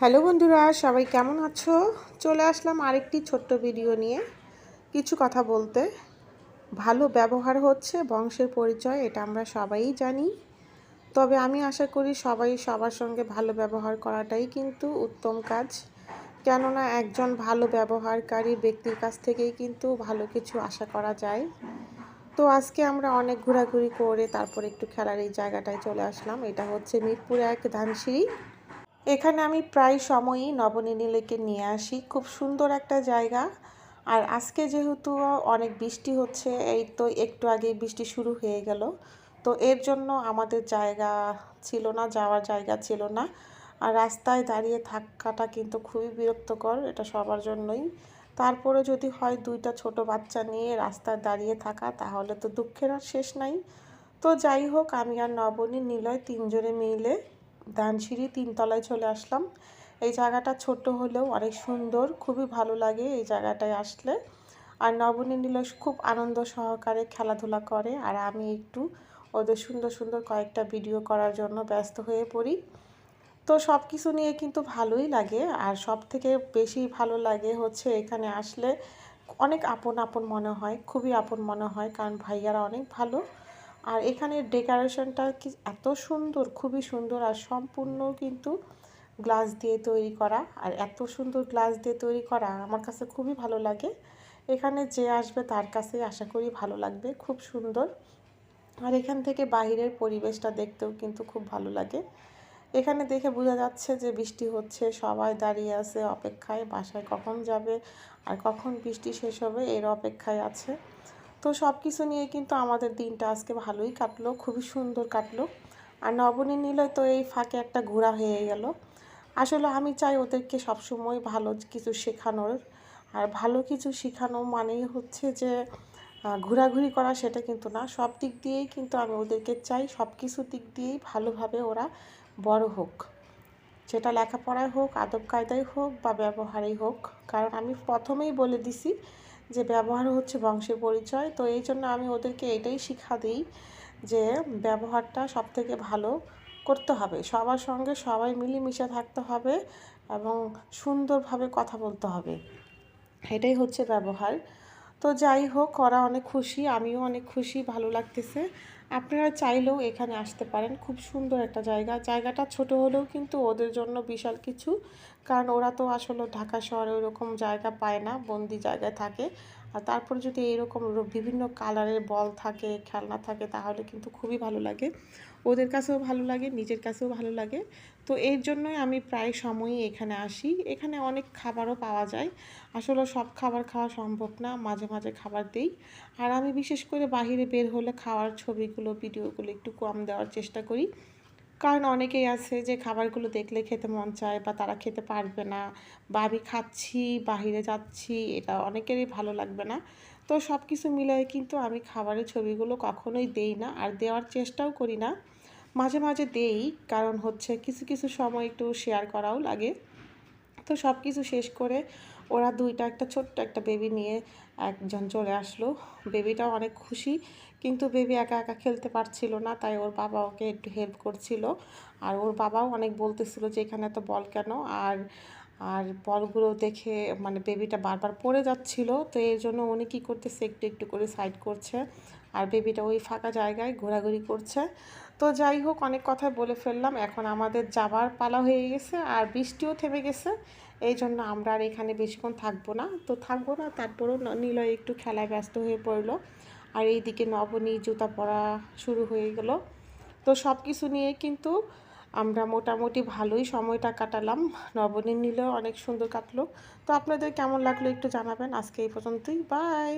Hello বন্ধুরা, সবাই কেমন আছো? চলে আসলাম আরেকটি ছোট্ট ভিডিও নিয়ে। কিছু কথা বলতে। ভালো ব্যবহার হচ্ছে, বংশের পরিচয়, এটা আমরা সবাই জানি। তবে আমি আশা করি সবাই সবার সঙ্গে ভালো ব্যবহার করাটাই কিন্তু উত্তম কাজ। কেননা একজন ভালো ব্যবহারকারী ব্যক্তির কাছ থেকেই কিন্তু ভালো কিছু আশা করা যায়। তো আজকে আমরা অনেক ঘোরাঘুরি করে তারপর একটু খেলার এই জায়গাটায় চলে আসলাম। এটা হচ্ছে মিরপুর এক ধানসিঁড়ি। এখানে আমি প্রায় সময়ই নবনীলিকে নিয়ে আসি। খুব সুন্দর একটা জায়গা। আর আজকে যেহেতু অনেক বৃষ্টি হচ্ছে, এই তো একটু আগে বৃষ্টি শুরু হয়ে গেল। তো এর জন্য আমাদের জায়গা ছিল না, যাওয়ার জায়গা ছিল না। আর রাস্তায় দাঁড়িয়ে থাকাটা কিন্তু খুবই বিরক্তকর, এটা সবার জন্যই। তারপরে যদি হয় দুইটা ছোট বাচ্চা নিয়ে রাস্তায় দাঁড়িয়ে থাকা, তাহলে তো দুঃখের আর শেষ নাই। তো যাই হোক, আমি আর নবনী নিলয় তিনজনে মিলে দানসিঁড়ি তিনতলায় চলে আসলাম। এই জায়গাটা ছোট হলেও অনেক সুন্দর, খুবই ভালো লাগে এই জায়গাটায় আসলে। আর নবনী নিল খুব আনন্দ সহকারে খেলাধুলা করে আর আমি একটু ওদের সুন্দর সুন্দর কয়েকটা ভিডিও করার জন্য ব্যস্ত হয়ে পড়ি। তো সব কিছু নিয়ে কিন্তু ভালোই লাগে আর সব থেকে বেশি ভালো লাগে হচ্ছে এখানে আসলে অনেক আপন আপন মনে হয়, খুবই আপন মনে হয় কারণ ভাইয়ারা অনেক ভালো। আর এখানে ডেকোরেশনটা কি এত সুন্দর, খুবই সুন্দর আর সম্পূর্ণ কিন্তু গ্লাস দিয়ে তৈরি করা। আর এত সুন্দর গ্লাস দিয়ে তৈরি করা আমার কাছে খুবই ভালো লাগে। এখানে যে আসবে তার কাছেই আশা করি ভালো লাগবে, খুব সুন্দর। আর এখান থেকে বাহিরের পরিবেশটা দেখতেও কিন্তু খুব ভালো লাগে। এখানে দেখে বোঝা যাচ্ছে যে বৃষ্টি হচ্ছে, সবাই দাঁড়িয়ে আছে অপেক্ষায়, বাসায় কখন যাবে আর কখন বৃষ্টি শেষ হবে এর অপেক্ষায় আছে। তো সব কিছু নিয়ে কিন্তু আমাদের দিনটা আজকে ভালোই কাটলো, খুবই সুন্দর কাটলো। আর নবনী নিলে তো এই ফাঁকে একটা ঘোরা হয়ে গেল। আসলে আমি চাই ওদেরকে সবসময় ভালো কিছু শেখানোর। আর ভালো কিছু শেখানো মানেই হচ্ছে যে ঘোরাঘুরি করা সেটা কিন্তু না। সব দিক দিয়েই কিন্তু আমি ওদেরকে চাই সব কিছু দিক দিয়েই ভালোভাবে ওরা বড় হোক। সেটা লেখাপড়ায় হোক, আদব কায়দায় হোক বা ব্যবহারেই হোক। কারণ আমি প্রথমেই বলে দিছি যে ব্যবহার হচ্ছে বংশের পরিচয়। তো এই জন্য আমি ওদেরকে এটাই শিক্ষা দিই যে ব্যবহারটা সব থেকে ভালো করতে হবে। সবার সঙ্গে সবাই মিলেমিশে থাকতে হবে এবং সুন্দরভাবে কথা বলতে হবে। এটাই হচ্ছে ব্যবহার। তো যাই হোক, ওরা অনেক খুশি, আমিও অনেক খুশি, ভালো লাগতেছে। আপনারা চাইলেও এখানে আসতে পারেন। খুব সুন্দর একটা জায়গা। জায়গাটা ছোট হলেও কিন্তু ওদের জন্য বিশাল কিছু। কারণ ওরা তো আসলে ঢাকা শহরে ওরকম জায়গা পায় না, বন্দি জায়গায় থাকে। আর তারপর যদি এরকম বিভিন্ন কালারের বল থাকে, খেলনা থাকে, তাহলে কিন্তু খুবই ভালো লাগে। ওদের কাছেও ভালো লাগে, নিজের কাছেও ভালো লাগে। তো এর জন্যই আমি প্রায় সময়ই এখানে আসি। এখানে অনেক খাবারও পাওয়া যায়। আসলে সব খাবার খাওয়া সম্ভব না, মাঝে মাঝে খাবার দিই। আর আমি বিশেষ করে বাহিরে বের হলে খাওয়ার ছবিগুলো, ভিডিওগুলো একটু কম দেওয়ার চেষ্টা করি। কারণ অনেকেই আছে যে খাবারগুলো দেখলে খেতে মন চায় বা তারা খেতে পারবে না বা আমি খাচ্ছি, বাহিরে যাচ্ছি, এটা অনেকেরই ভালো লাগবে না। তো সব কিছু মিলে কিন্তু আমি খাবারের ছবিগুলো কখনোই দেই না আর দেওয়ার চেষ্টাও করি না। মাঝে মাঝে দেই কারণ হচ্ছে কিছু কিছু সময় একটু শেয়ার করাও লাগে। তো সব কিছু শেষ করে ওরা দুইটা একটা ছোট্ট একটা বেবি নিয়ে একজন চলে আসলো। বেবিটাও অনেক খুশি, কিন্তু বেবি একা একা খেলতে পারছিল না, তাই ওর বাবা ওকে একটু হেল্প করছিল। আর ওর বাবাও অনেক বলতেছিল যে, এখানে তো বল কেন? আর আর বলগুলো দেখে মানে বেবিটা বারবার পড়ে যাচ্ছিল। তো এর জন্য উনি কী করতেছে, একটু একটু করে সাইড করছে। আর বেবিটা ওই ফাঁকা জায়গায় ঘোরাঘুরি করছে। তো যাই হোক, অনেক কথাই বলে ফেললাম। এখন আমাদের যাবার পালা হয়ে গেছে আর বৃষ্টিও থেমে গেছে। এই জন্য আমরা আর এখানে বেশিক্ষণ থাকব না। তো থাকব না, তারপরেও নিলয় একটু খেলায় ব্যস্ত হয়ে পড়ল। আর এইদিকে নবনী জুতা পরা শুরু হয়ে গেল। তো সব কিছু নিয়ে কিন্তু আমরা মোটামুটি ভালোই সময়টা কাটালাম। নবনী নিলেও অনেক সুন্দর কাটলো। তো আপনাদের কেমন লাগল একটু জানাবেন। আজকে এই পর্যন্তই। বাই!